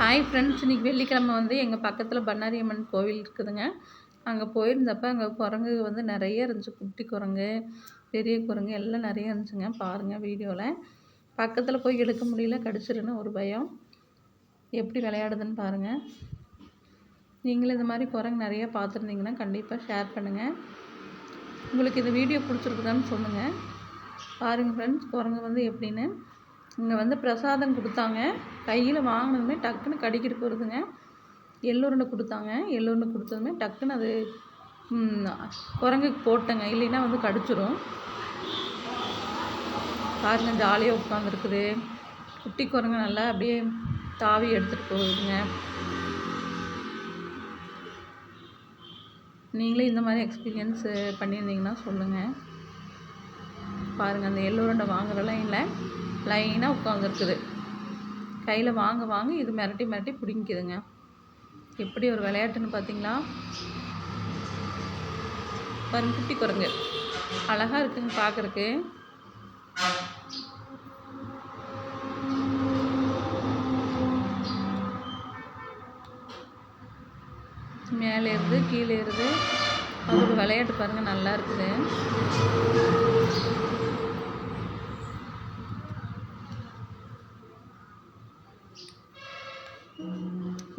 Hi friends இன்றைக்கி வெள்ளிக்கிழமை வந்து எங்கள் பக்கத்தில் பண்ணாரி அம்மன் கோவில் இருக்குதுங்க. அங்கே போயிருந்தப்போ அங்கே குரங்கு வந்து நிறைய இருந்துச்சு. குட்டி குரங்கு பெரிய குரங்கு எல்லாம் நிறைய இருந்துச்சுங்க. பாருங்கள் வீடியோவில் பக்கத்தில் போய் எடுக்க முடியல கடிச்சிருன்னு ஒரு பயம். எப்படி விளையாடுதுன்னு பாருங்கள் நீங்களும் இந்த மாதிரி குரங்கு நிறையா பார்த்துருந்தீங்கன்னா கண்டிப்பாக ஷேர் பண்ணுங்கள் உங்களுக்கு இந்த வீடியோ பிடிச்சிருக்குதான்னு சொல்லுங்கள் பாருங்கள் ஃப்ரெண்ட்ஸ் குரங்கு வந்து எப்படின்னு. இங்கே வந்து பிரசாதம் கொடுத்தாங்க. கையில் வாங்கினதுமே டக்குன்னு கடிக்கிட்டு போகிறதுங்க எள்ளுருண்டை கொடுத்தாங்க. எள்ளுருண்டை கொடுத்ததுமே டக்குன்னு அது குரங்குக்கு போட்டேங்க. இல்லைன்னா வந்து கடிச்சிரும். பாருங்கள் ஜாலியாக உட்காந்துருக்குது குட்டி குரங்கு நல்லா அப்படியே தாவி எடுத்துகிட்டு போகுதுங்க. நீங்களே இந்த மாதிரி எக்ஸ்பீரியன்ஸ் பண்ணியிருந்தீங்கன்னா சொல்லுங்கள் பாருங்கள் அந்த எள்ளுருண்டை வாங்குற லைனில் லைனாக உட்காந்துருக்குது கையில் வாங்க வாங்க இது மிரட்டி மிரட்டி பிடிங்கிக்குதுங்க. எப்படி ஒரு விளையாட்டுன்னு பார்த்தீங்களா பாருங்க குட்டி குரங்கு. அழகாக இருக்குங்க பார்க்குறக்கு மேலே இருந்து கீழே இருந்து அதோட விளையாட்டு பாருங்கள் நல்லா இருக்குது.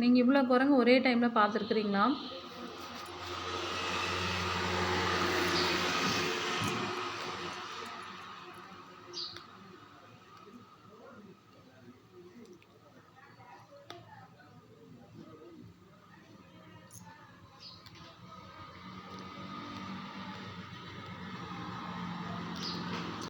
நீங்கள் இவ்வளோ குரங்கு ஒரே டைமில் பார்த்துருக்குறீங்களா